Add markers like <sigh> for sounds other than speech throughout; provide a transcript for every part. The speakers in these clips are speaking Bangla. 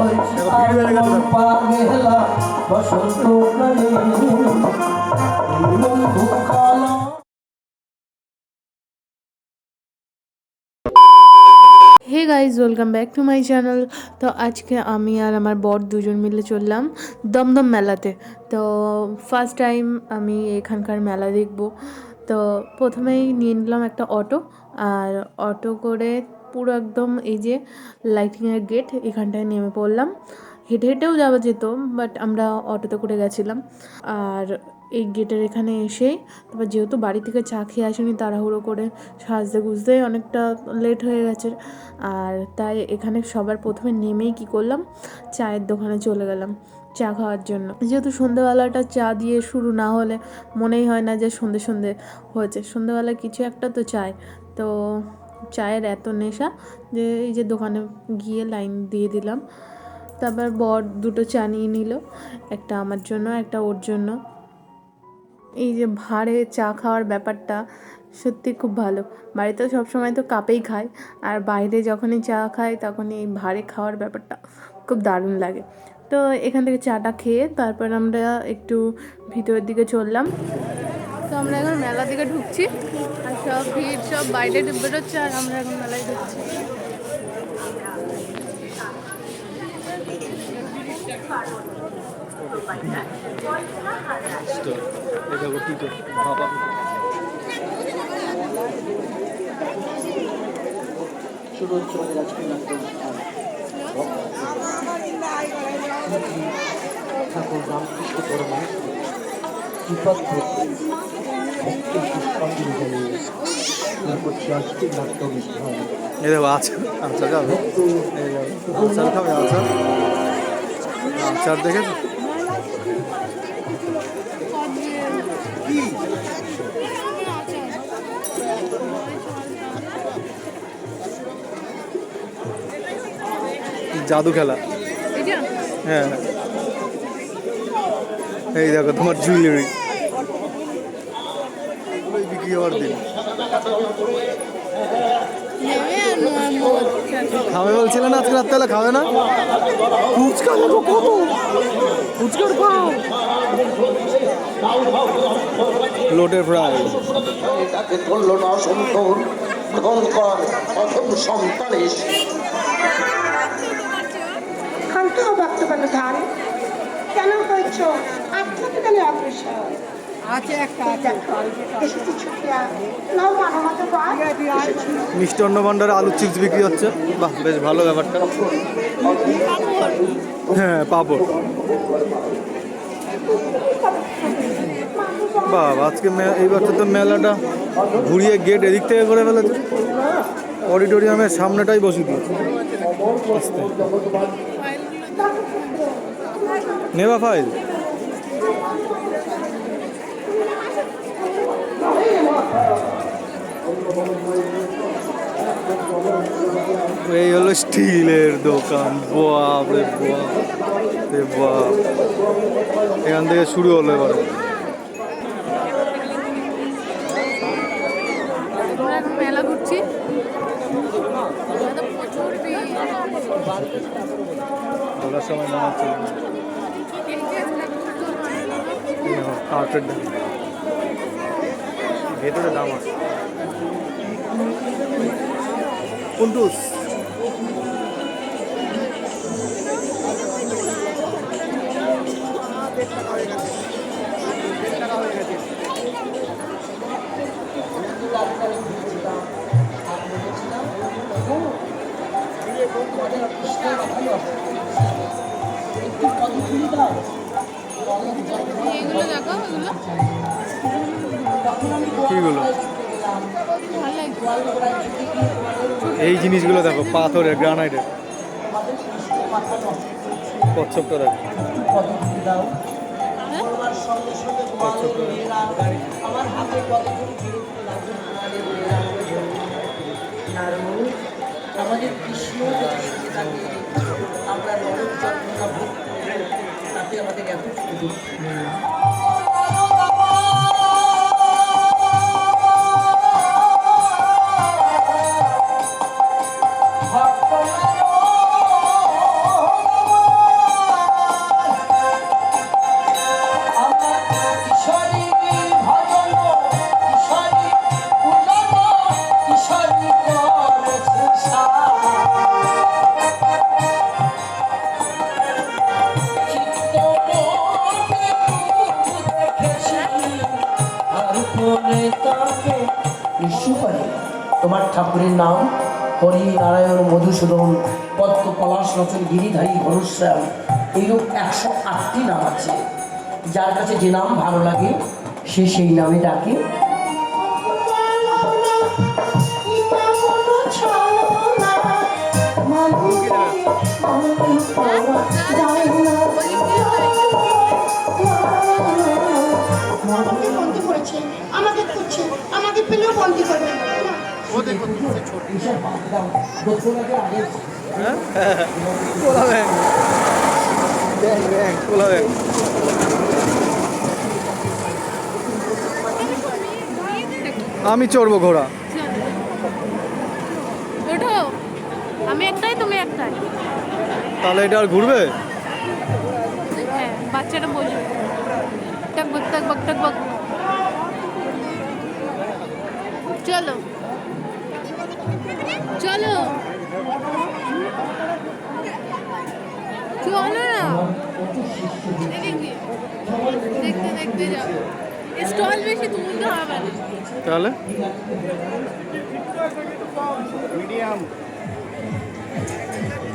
Hey guys welcome back to my channel তো আজকে আমি আর আমার বর দুজন মিলে চললাম দমদম মেলাতে। তো ফার্স্ট টাইম আমি এখানকার মেলা দেখব। তো প্রথমেই নিয়ে নিলাম একটা অটো। আর অটো করে পুরো একদম এই যে লাইটিংয়ের গেট, এখানটায় নেমে পড়লাম। হেঁটে হেঁটেও যাওয়া যেত বাট আমরা অটোতে করে গেছিলাম। আর এই গেটের এখানে এসেই, তারপর যেহেতু বাড়ি থেকে চা খেয়ে আসেনি, তাড়াহুড়ো করে সাজতে গুজতে অনেকটা লেট হয়ে গেছে। আর তাই এখানে সবার প্রথমে নেমেই কি করলাম, চায়ের দোকানে চলে গেলাম চা খাওয়ার জন্য। যেহেতু সন্ধেবেলাটা চা দিয়ে শুরু না হলে মনেই হয় না যে সন্ধে সন্ধে হয়েছে। সন্ধেবেলায় কিছু একটা তো চাই। তো চায়ের এত নেশা যে এই যে দোকানে গিয়ে লাইন দিয়ে দিলাম। তারপর বর দুটো চা নিয়ে নিল, একটা আমার জন্য, একটা ওর জন্য। এই যে ভাঁড়ে চা খাওয়ার ব্যাপারটা সত্যি খুব ভালো। বাড়িতেও সবসময় তো কাপেই খায়, আর বাইরে যখনই চা খাই তখনই এই ভাঁড়ে খাওয়ার ব্যাপারটা খুব দারুণ লাগে। তো এখান থেকে চাটা খেয়ে তারপর আমরা একটু ভিতরের দিকে চললাম। তো আমরা এখন মেলা দিকে ঢুকছি। আর সব ভিড়, সব বাইরে বেরোচ্ছে আর আমরা এখন মেলায় ঢুকছি। ঠাকুর রামকৃষ্ণ পরমা পুষ্পাঞ্জলি জানিয়ে করছে নাট্য এই দেখো আচার আচার খাবে? আচার খাবে আচার? আচার দেখেছ জাদু খেলা। হ্যাঁ। এই দেখো তোমার জুয়েলারি হওয়ার দিন। খাবে বলছিলে না আজকে রাত্রেবেলা খাবে না? ফুচকা নেব কত? ফুচকার পাও। লোটে ফ্রাই। তাকে ধরল না সন্তন তখনকার প্রথম সন্তান এসে। ক্ষান্ত বর্তমান ধান। কেন হয়েছ? আত্মাকে কেন অগ্রসর? মিষ্টান্ন ভান্ডারে আলু চিপস বিক্রি হচ্ছে। বাহ বেশ ভালো ব্যাপারটা। হ্যাঁ পাপড় বাহ আজকে মে- এই তো মেলাটা ঘুরিয়ে গেট এদিক থেকে করে ফেলেছে। অডিটোরিয়ামের সামনেটাই বসে দিয়েছে। নেবা ফাইল এই হলো স্টিলের দোকান। বাপ রে বাপ। রে বাপ। এখান থেকে শুরু হলো এবারে। মেলা ঘুরছি। সময় মনে হচ্ছে ভেতরে দাম আছে। কুন্টুস। এগুলো দেখো এগুলো। কিগুলো? এই জিনিসগুলো দেখো পাথরের গ্রানাইটের। কচ্ছপটা দেখো আমাদের কৃষ্ণ আমরা তাতে আমাদের এত ঠাকুরের নাম। হরি, নারায়ণ, মধুসূদন পদ্ম পলাশ রচন গিরিধারী ঘনশ্যাম, এইরূপ একশো আটটি নাম আছে। যার কাছে যে নাম ভালো লাগে, সে সেই নামে ডাকে। আমাকে পেলেও করবে আমি চড়বো ঘোড়া। ওঠো। আমি একটাই তুমি একটাই। তাহলে এটা আর ঘুরবে? হ্যাঁ বাচ্চাটা বসবে। টকবক টকবক টকবক। চলো। চলো। চলো না। দেখতে দেখতে যাও। স্টল বেশি তুলতে হবে না। তাহলে?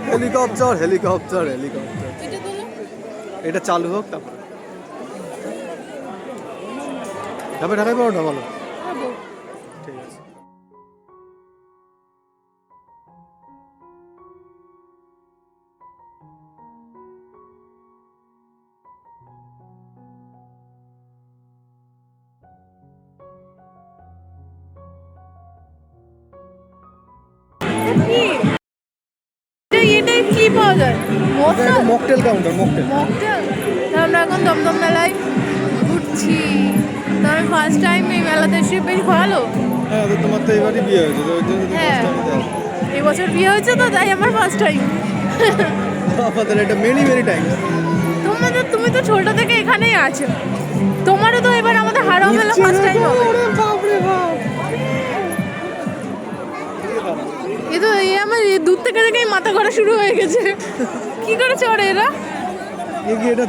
Helicopter helicopter helicopter. এটা চালু হোক তারপর। ঢাকাই পড়ো বলো। এটাই কি পাওয়া যায়? মকটেল? Counter mocktail. মকটেল? আমরা এখন দমদম মেলায় ঘুরছি। ফার্স্ট টাইম এই মেলাতে এসে বেশ ভালো। হ্যাঁ তো তোমার তো এবারই বিয়ে হয়েছে তো ওই জন্য হ্যাঁ। এবছর বিয়ে হয়েছে তো তাই আমার ফার্স্ট টাইম আমাদের এটা মেনি মেনি টাইম তোমাদের তুমি তো ছোট থেকে এখানেই আছো। তোমারও তো এবার আমাদের হারাও মেলা ফার্স্ট টাইম হবে। এ তো এই আমার এই দূর থেকে দেখেই মাথা ঘোরা শুরু হয়ে গেছে। কি করে চড়ে এরা? এগিয়ে এটা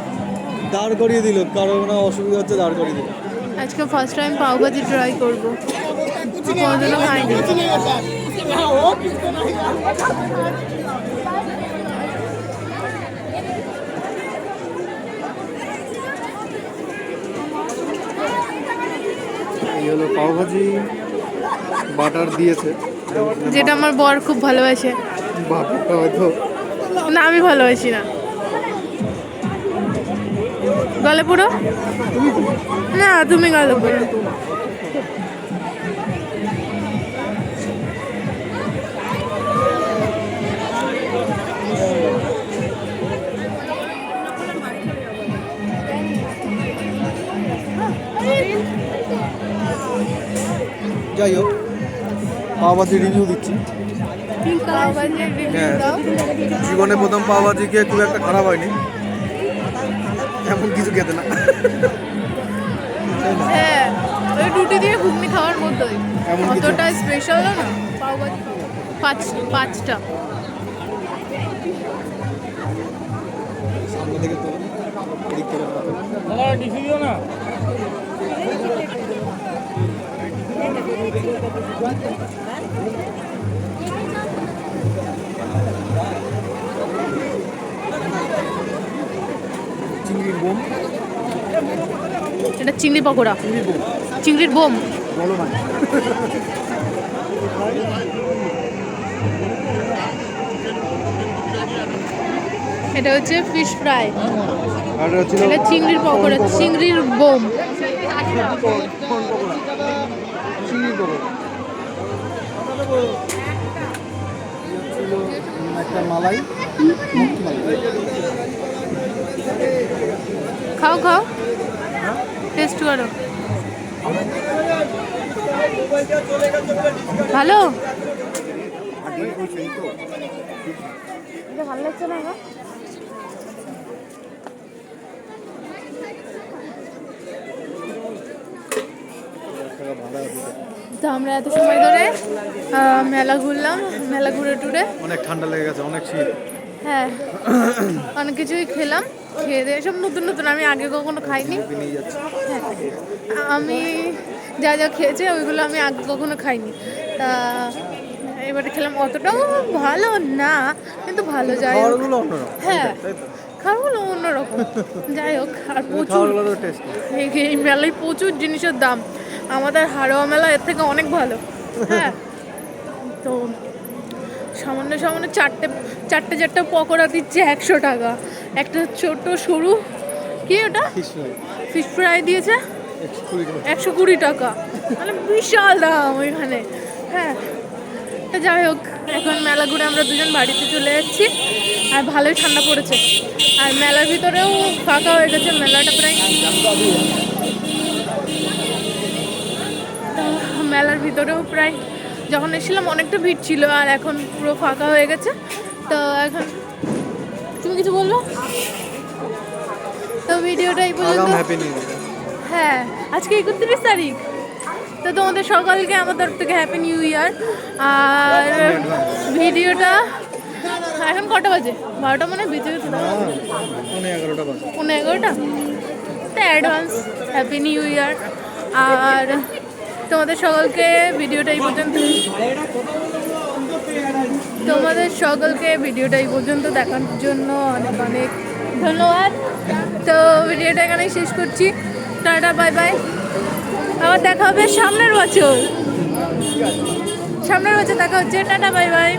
দাঁড় করিয়ে দিল? কারও না অসুবিধা হচ্ছে দাঁড় করিয়ে দিল। আজকে ফার্স্ট টাইম পাওভাজি ট্রাই করব। কোনোদিনও খাইনি। এই হলো পাওভাজি বাটার দিয়েছে। যেটা আমার বর খুব ভালোবাসে। না, আমি ভালোবাসি না। গলে পুরো? না, তুমি গলে পুরো। যাই হোক। পাওভাজি রিভিউ দিচ্ছি। হ্যাঁ। জীবনে প্রথম পাওভাজি খেয়ে খুব একটা খারাপ হয়নি। এমন কিছু খেতে না। হ্যাঁ ওই রুটি দিয়ে ঘুগনি খাওয়ার মতোই। অতটা না। পাওভাজি পাঁচ পাঁচটা। সামনে থেকে তো এদিক থেকে পাবে। চিংড়ির বোম? এটা চিংড়ি পকোড়া। চিংড়ির বোম। বলো না। এটা হচ্ছে ফিশ ফ্রাই এটা চিংড়ির পকোড়া চিংড়ির বোম। একটা মালাই খাও খাও। টেস্ট করো। ভালো? ভালো লাগছে না তো আমরা এত সময় ধরে মেলা ঘুরলাম মেলা ঘুরে টুরে। অনেক ঠান্ডা লেগে গেছে অনেক শীত। হ্যাঁ অনেক কিছুই খেলাম খেয়ে দিয়ে সব নতুন নতুন আমি আগে কখনো খাইনি। হ্যাঁ আমি যা যা খেয়েছি ওইগুলো আমি আগে কখনো খাইনি। তা এবারে খেলাম অতটাও ভালো না কিন্তু ভালো যাই হোক। হ্যাঁ খাবারগুলো অন্যরকম। যাই হোক আর প্রচুর এই মেলায় প্রচুর জিনিসের দাম। আমাদের হাড়োয়া মেলা এর থেকে অনেক ভালো। হ্যাঁ? <laughs> তো সামান্য সামান্য চারটে চারটে চারটে পকোড়া দিচ্ছে একশো টাকা। একটা ছোট সরু কি ওটা? ফিশ ফ্রাই দিয়েছে? একশো কুড়ি টাকা। একশো কুড়ি টাকা। মানে বিশাল দাম ওইখানে। হ্যাঁ? তা যাই হোক এখন মেলা ঘুরে আমরা দুজন বাড়িতে চলে যাচ্ছি। আর ভালোই ঠান্ডা পড়েছে। আর মেলার ভিতরেও ফাঁকা হয়ে গেছে মেলাটা প্রায়। মেলার ভিতরেও প্রায় যখন এসেছিলাম অনেকটা ভিড় ছিল আর এখন পুরো ফাঁকা হয়ে গেছে। তো এখন তুমি কিছু বলব? তো ভিডিওটা এই পর্যন্ত হ্যাঁ আজকে একত্রিশ তারিখ। তো তোমাদের সকালকে আমার তরফ থেকে হ্যাপি নিউ ইয়ার আর ভিডিওটা এখন কটা বাজে? বারোটা মানে বেঁচে গেছে পনেরো এগারোটা তো অ্যাডভান্স হ্যাপি নিউ ইয়ার আর তোমাদের সকলকে ভিডিওটা এই পর্যন্ত তোমাদের সকলকে ভিডিওটা এই পর্যন্ত দেখার জন্য অনেক অনেক ধন্যবাদ। তো ভিডিওটা এখানে শেষ করছি। Tata, bye bye. আবার দেখা হবে সামনের বছর। সামনের বছর দেখা হচ্ছে। Tata, bye bye.